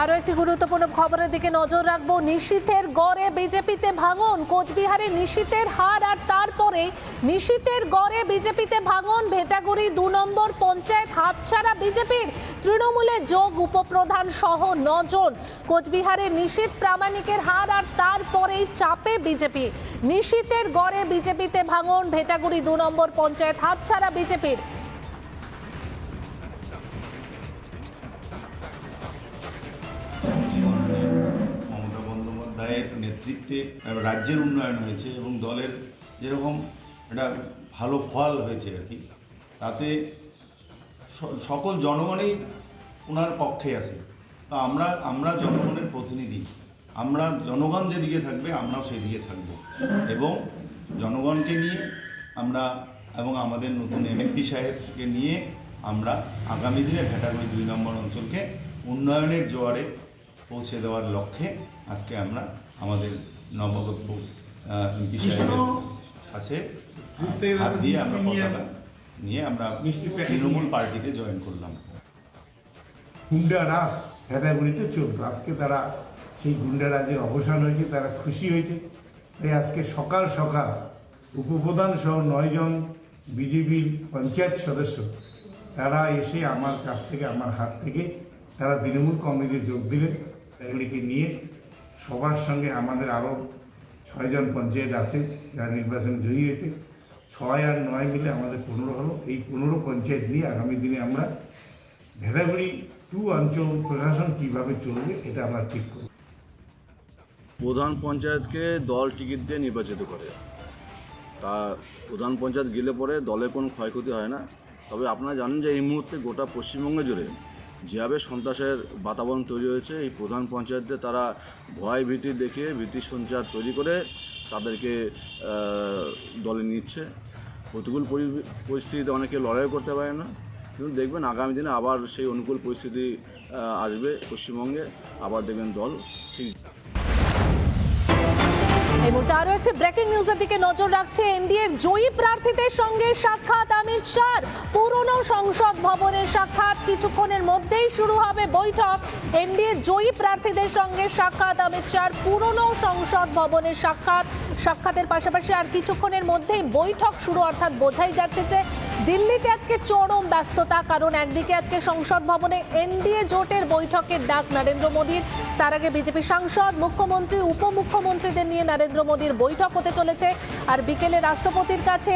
আরও একটি গুরুত্বপূর্ণ খবরের দিকে নজর রাখব। নিশীথের গড়ে বিজেপিতে ভাঙন। কোচবিহারে নিশীথের হার আর তারপরে নিশীথের গড়ে বিজেপিতে ভাঙন। ভেটাগুড়ি দু নম্বর পঞ্চায়েত হাতছাড়া বিজেপির। তৃণমূলে যোগ উপপ্রধান সহ নজন। কোচবিহারে নিশীথ প্রামাণিকের হার আর তারপরেই চাপে বিজেপি। নিশীথের গড়ে বিজেপিতে ভাঙন। ভেটাগুড়ি দু নম্বর পঞ্চায়েত হাতছাড়া বিজেপির। নেতৃত্বে রাজ্যের উন্নয়ন হয়েছে এবং দলের যেরকম একটা ভালো ফল হয়েছে আর কি, তাতে সকল জনগণই ওনার পক্ষে আছে। তো আমরা আমরা জনগণের প্রতিনিধি, আমরা জনগণ যেদিকে থাকবে, আমরাও সেদিকে থাকব। এবং জনগণকে নিয়ে আমরা এবং আমাদের নতুন এমএপি সাহেবকে নিয়ে আমরা আগামী দিনে ভেটাগুড়ি দুই নম্বর অঞ্চলকে উন্নয়নের জোয়ারে পৌঁছে দেওয়ার লক্ষ্যে আজকে আমরা আমাদের নবগত এমপি সাহেবের কাছে হাত দিয়ে আমরা পতাকা নিয়ে আমরা তৃণমূল পার্টিতে জয়েন করলাম। গুন্ডা রাস ভেদাগুড়িতে চলতো। আজকে তারা সেই গুন্ডা রাজের অবসান হয়েছে তারা খুশি হয়েছে। তাই আজকে সকাল সকাল উপপ্রধান সহ নয়জন বিজেপির পঞ্চায়েত সদস্য তারা এসে আমার কাছ থেকে আমার হাত থেকে তারা তৃণমূল কংগ্রেসে যোগ দিলেন। এগুলিকে নিয়ে সবার সঙ্গে আমাদের আরও ছয়জন পঞ্চায়েত আছে যারা নির্বাচন জয়ী হয়েছে। ছয় আর নয় মিলে আমাদের পনেরো হলো। এই পনেরো পঞ্চায়েত নিয়ে আগামী দিনে আমরা ভেড়াগুড়ি টু অঞ্চল প্রশাসন কীভাবে চলবে এটা আমরা ঠিক করব। প্রধান পঞ্চায়েতকে দল টিকিট দিয়ে নির্বাচিত করে। তা প্রধান পঞ্চায়েত গেলে পরে দলের কোনো ক্ষয়ক্ষতি হয় না। তবে আপনারা জানেন যে এই মুহূর্তে গোটা পশ্চিমবঙ্গে জুড়ে যেভাবে সন্ত্রাসের বাতাবরণ তৈরি হয়েছে, এই প্রধান পঞ্চায়েতে তারা ভয় ভীতি দেখিয়ে ভীতি সঞ্চার তৈরি করে তাদেরকে দলে নিচ্ছে। প্রতিকূল পরি- পরিস্থিতিতে অনেকে লড়াই করতে পারে না। কিন্তু দেখবেন আগামী দিনে আবার সেই অনুকূল পরিস্থিতি আসবে পশ্চিমবঙ্গে। আবার দেখবেন দল ঠিক এই মুহূর্তে আরও একটি ব্রেকিং নিউজের দিকে নজর রাখছে এনডিএর জয়ী প্রার্থীদের সঙ্গে সাক্ষাৎ অমিত শাহ। পুরনো সংসদ ভবনের সাক্ষাৎ কিছুক্ষণের মধ্যেই শুরু হবে বৈঠক। এনডিএ জয়ী প্রার্থীদের সঙ্গে সাক্ষাৎ অমিত শাহ। পুরনো সংসদ ভবনের সাক্ষাৎ সাক্ষাতের পাশাপাশি আর কিছুক্ষণের মধ্যেই বৈঠক শুরু, অর্থাৎ বোঝাই যাচ্ছে যে দিল্লিতে আজকে চরম ব্যস্ততা। কারণ একদিকে আজকে সংসদ ভবনে এনডিএ জোটের বৈঠকের ডাক নরেন্দ্র মোদীর। তার আগে বিজেপি সাংসদ, মুখ্যমন্ত্রী, উপমুখ্যমন্ত্রীদের নিয়ে নরেন্দ্র মোদীর বৈঠক হতে চলেছে। আর বিকেলে রাষ্ট্রপতির কাছে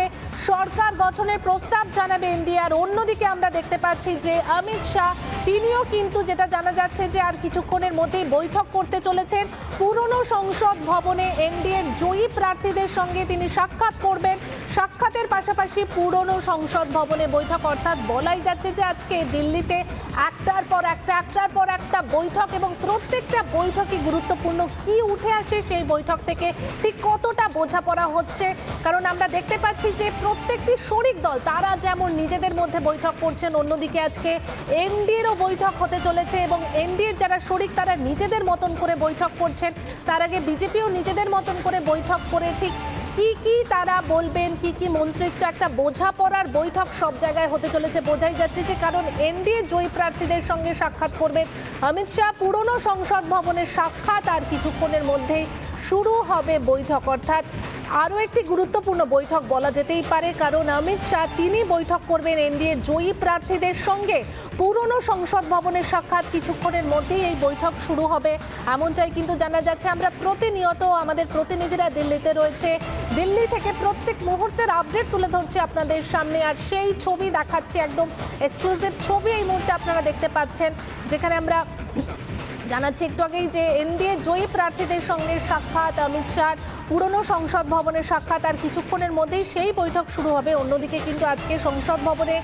সরকার গঠনের প্রস্তাব জানাবে এনডিএ আর অন্যদিকে আমরা দেখতে পাচ্ছি যে অমিত শাহ, তিনিও কিন্তু যেটা জানা যাচ্ছে যে আর কিছুক্ষণের মধ্যেই বৈঠক করতে চলেছেন। পুরনো সংসদ ভবনে এনডিএর জয়ী প্রার্থীদের সঙ্গে তিনি সাক্ষাৎ করবেন। সাক্ষাতের পাশাপাশি পুরনো সংসদ ভবনে বৈঠক, অর্থাৎ বলাই যাচ্ছে যে আজকে দিল্লিতে একটার পর একটা, একটার পর একটা বৈঠক এবং প্রত্যেকটা বৈঠকই গুরুত্বপূর্ণ। কি উঠে আসে সেই বৈঠক থেকে ঠিক কতটা বোঝাপড়া হচ্ছে? কারণ আমরা দেখতে পাচ্ছি যে প্রত্যেকটি শরিক দল, তারা যেমন নিজেদের মধ্যে বৈঠক করছেন, অন্যদিকে আজকে এনডিএরও বৈঠক হতে চলেছে এবং এনডিএর যারা শরিক, তারা নিজেদের মতন করে বৈঠক করছেন। তার আগে বিজেপিও নিজেদের মতন করে বৈঠক করে, ঠিক কি কি তারা বলবেন, কি কি মন্ত্রিত্ব, একটা বোঝাপড়ার বৈঠক সব জায়গায় হতে চলেছে। বোঝাই যাচ্ছে যে কারণ এনডিএ জয়ী প্রার্থীদের সঙ্গে সাক্ষাৎ করবেন অমিত শাহ, পুরনো সংসদ ভবনের সাক্ষাৎ আর কিছুক্ষণের মধ্যেই শুরু হবে বৈঠক। অর্থাৎ আরও একটি গুরুত্বপূর্ণ বৈঠক বলা যেতেই পারে, কারণ অমিত শাহ তিনি বৈঠক করবেন এনডিএ জয়ী প্রার্থীদের সঙ্গে। পুরনো সংসদ ভবনের সাক্ষাৎ কিছুক্ষণের মধ্যেই এই বৈঠক শুরু হবে। এমনটাই কিন্তু জানা যাচ্ছে। আমরা প্রতিনিয়ত আমাদের প্রতিনিধিরা দিল্লিতে রয়েছে। দিল্লি থেকে প্রত্যেক মুহূর্তের আপডেট তুলে ধরছি আপনাদের সামনে। আর সেই ছবি দেখাচ্ছি একদম এক্সক্লুসিভ ছবি এই মুহূর্তে আপনারা দেখতে পাচ্ছেন, যেখানে আমরা জানাচ্ছি একটু আগেই যে এনডিএ জয়ী প্রার্থীদের সঙ্গে সাক্ষাৎ অমিত শাহ। পুরনো সংসদ ভবনের সাক্ষাৎ আর কিছুক্ষণের মধ্যেই সেই বৈঠক শুরু হবে। অন্যদিকে কিন্তু আজকে সংসদ ভবনে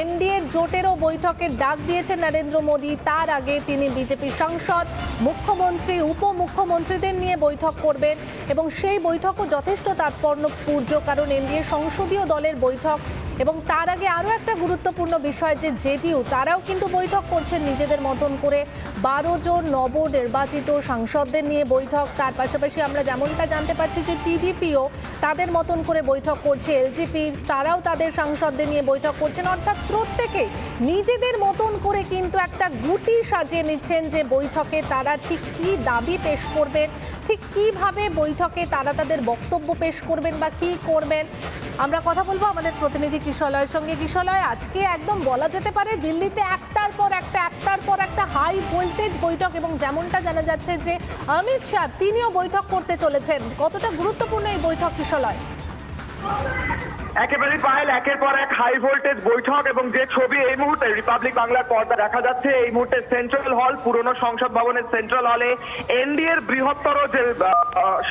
এনডিএর জোটেরও বৈঠকের ডাক দিয়েছেন নরেন্দ্র মোদী। তার আগে তিনি বিজেপি সাংসদ, মুখ্যমন্ত্রী, উপমুখ্যমন্ত্রীদের নিয়ে বৈঠক করবেন এবং সেই বৈঠকও যথেষ্ট তাৎপর্যপূর্য কারণ এনডিএ সংসদীয় দলের বৈঠক এবং তার আগে আরও একটা গুরুত্বপূর্ণ বিষয় যে জেডিইউ, তারাও কিন্তু বৈঠক করছেন নিজেদের মতন করে। বারো জন নবনির্বাচিত সাংসদদের নিয়ে বৈঠক, তার পাশাপাশি আমরা যেমনটা জানতে পারছি যে টিডিপিও তাদের মতন করে বৈঠক করছে। এলজিপি, তারাও তাদের সাংসদদের নিয়ে বৈঠক করছেন। অর্থাৎ প্রত্যেকে নিজেদের মতন করে কিন্তু একটা গুটি সাজিয়ে নিচ্ছেন যে বৈঠকে তারা ঠিক কী দাবি পেশ করবেন ঠিক কীভাবে বৈঠকে তারা তাদের বক্তব্য পেশ করবেন বা কি করবেন? আমরা কথা বলব আমাদের প্রতিনিধি কিশলয়ের সঙ্গে। কিশলয়, আজকে একদম বলা যেতে পারে দিল্লিতে একটার পর একটা, একটার পর একটা হাই ভোল্টেজ বৈঠক এবং যেমনটা জানা যাচ্ছে যে অমিত শাহ তিনিও বৈঠক করতে চলেছেন। কতটা গুরুত্বপূর্ণ এই বৈঠক, কিশলয়? একেবারে ফাইল একের পর এক হাই ভোল্টেজ বৈঠক এবং যে ছবি এই মুহূর্তে রিপাবলিক বাংলার পর্দা দেখা যাচ্ছে, এই মুহূর্তে সেন্ট্রাল হল পুরনো সংসদ ভবনের সেন্ট্রাল হলে এনডিএর বৃহত্তর যে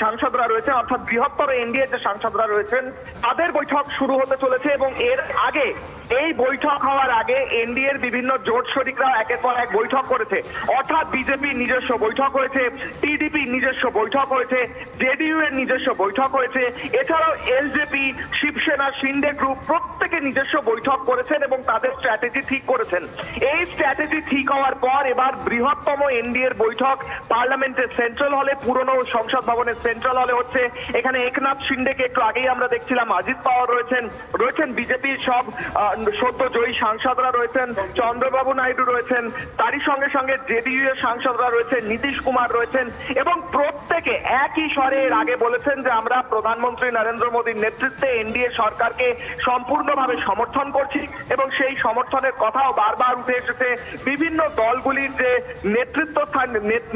সাংসদরা রয়েছে, অর্থাৎ বৃহত্তর এনডিএর যে সাংসদরা রয়েছেন, তাদের বৈঠক শুরু হতে চলেছে এবং এর আগে এই বৈঠক হওয়ার আগে এনডিএর বিভিন্ন জোট শরিকরা একের পর এক বৈঠক করেছে। অর্থাৎ বিজেপির নিজস্ব বৈঠক হয়েছে, টিডিপি নিজস্ব বৈঠক হয়েছে, জেডিইউ এর নিজস্ব বৈঠক হয়েছে। এছাড়াও এলজেপি, শিবসেনা শিন্ডে গ্রুপ প্রত্যেকে নিজস্ব বৈঠক করেছেন এবং তাদের স্ট্র্যাটেজি ঠিক করেছেন। এই স্ট্র্যাটেজি ঠিক হওয়ার পর এবার বৃহত্তম এনডিএর বৈঠক পার্লামেন্টের সেন্ট্রাল হলে পুরনো সংসদ ভবনের সেন্ট্রাল হলে হচ্ছে। এখানে একনাথ শিন্ডেকে একটু আগেই আমরা দেখছিলাম, অজিত পাওয়ার রয়েছেন রয়েছেন বিজেপির সব সদ্য জয়ী সাংসদরা রয়েছেন, চন্দ্রবাবু নাইডু রয়েছেন, তারই সঙ্গে সঙ্গে জেডিইউ এর সাংসদরা রয়েছেন, নীতিশ কুমার রয়েছেন এবং প্রত্যেকে একই স্বরে এর আগে বলেছেন যে আমরা প্রধানমন্ত্রী নরেন্দ্র মোদীর নেতৃত্বে এনডিএ সরকারকে সম্পূর্ণভাবে সমর্থন করছি এবং সেই সমর্থনের কথাও বারবার উঠে এসেছে। বিভিন্ন দলগুলির যে নেতৃত্ব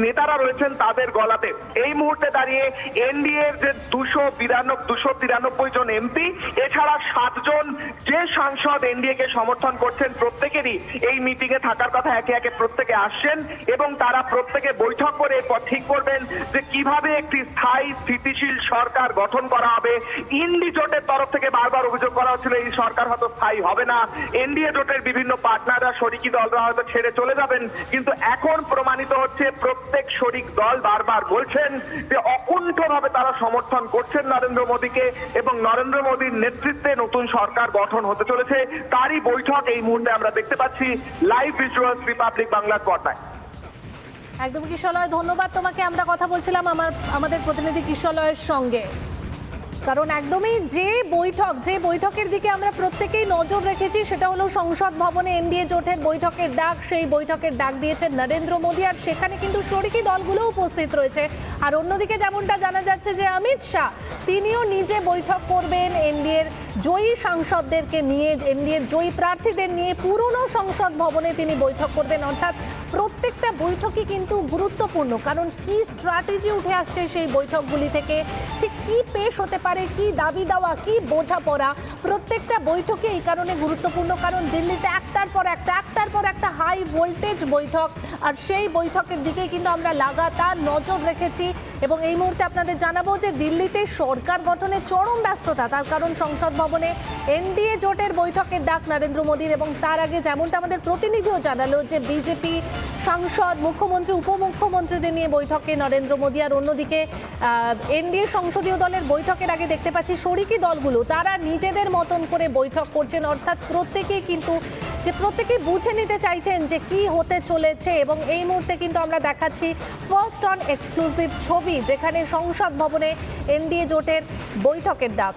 নেতারা রয়েছেন তাদের গলাতে। এই মুহূর্তে দাঁড়িয়ে এনডিএ যে দুশো বিরানব্বই, দুশো তিরানব্বই জন এমপি, এছাড়া সাতজন যে সাংসদ এনডিএ কে সমর্থন করছেন প্রত্যেকেরই, এই মিটিং এ থাকার কথা একে একে প্রত্যেকে আসছেন এবং তারা প্রত্যেকে বৈঠক করে এরপর ঠিক করবেন যে কীভাবে একটি স্থায়ী স্থিতিশীল সরকার গঠন করা হবে। ইন্ডি জোটের তরফ থেকে বারবার অভিযোগ করা হচ্ছিল, এই সরকার হয়তো স্থায়ী হবে না। এনডিএ জোটের বিভিন্ন পার্টনাররা শরিকি দলরা হয়তো ছেড়ে চলে যাবেন, কিন্তু এখন প্রমাণিত হচ্ছে প্রত্যেক শরিক দল বারবার বলছেন যে অকুণ্ঠভাবে তারা সমর্থন করছেন নরেন্দ্র মোদীকে এবং নরেন্দ্র মোদীর নেতৃত্বে নতুন সরকার গঠন হতে চলেছে। তারই বৈঠক এই মুহূর্তে আমরা দেখতে পাচ্ছি লাইভ ভিজুয়ালস রিপাবলিক বাংলার পর্দায় একদম কিশলয়, ধন্যবাদ তোমাকে। আমরা কথা বলছিলাম আমার, আমাদের প্রতিনিধি কিশলয়ের সঙ্গে। কারণ একদমই যে বৈঠক, যে বৈঠকের দিকে আমরা প্রত্যেকেই নজর রেখেছি, সেটা হলো সংসদ ভবনে এনডিএ জোটের বৈঠকের ডাক, সেই বৈঠকের ডাক দিয়েছেন নরেন্দ্র মোদী। আর সেখানে কিন্তু শরিকি দলগুলো উপস্থিত রয়েছে। আর অন্যদিকে যেমনটা জানা যাচ্ছে যে অমিত শাহ, তিনিও নিজে বৈঠক করবেন এনডিএর জয়ী সাংসদদেরকে নিয়ে এনডিএর জয়ী প্রার্থীদের নিয়ে পুরনো সংসদ ভবনে তিনি বৈঠক করবেন। অর্থাৎ প্রত্যেকটা বৈঠকই কিন্তু গুরুত্বপূর্ণ। কারণ কি স্ট্র্যাটেজি উঠে আসছে সেই বৈঠকগুলি থেকে? ঠিক কি পেশ হতে পারে, কি দাবি দেওয়া, কি বোঝাপড়া? প্রত্যেকটা বৈঠকে এই কারণে গুরুত্বপূর্ণ। কারণ দিল্লিতে একটার পর একটা, একটার পর একটা হাই ভোল্টেজ বৈঠক। আর সেই বৈঠকের দিকে কিন্তু আমরা লাগাতার নজর রেখেছি। এবং এই মুহূর্তে আপনাদের জানাব যে দিল্লিতে সরকার গঠনে চরম ব্যস্ততা। তার কারণ সংসদ ভবনে এনডিএ জোটের বৈঠকের ডাক নরেন্দ্র মোদীর এবং তার আগে যেমনটা আমাদের প্রতিনিধিও জানালো যে বিজেপি সাংসদ, মুখ্যমন্ত্রী, উপমুখ্যমন্ত্রীদের নিয়ে বৈঠকে নরেন্দ্র মোদী আর অন্যদিকে এনডিএ সংসদীয় দলের বৈঠকের আগে দেখতে পাচ্ছি শরিকি দলগুলো, তারা নিজেদের মতন করে বৈঠক করছেন। অর্থাৎ প্রত্যেকেই কিন্তু, যে প্রত্যেকেই বুঝে নিতে চাইছেন যে কি হতে চলেছে এবং এই মুহূর্তে কিন্তু আমরা দেখাচ্ছি ফার্স্ট অন এক্সক্লুসিভ ছবি। যেখানে সংসদ ভবনে এনডিএ জোটের বৈঠকের ডাক।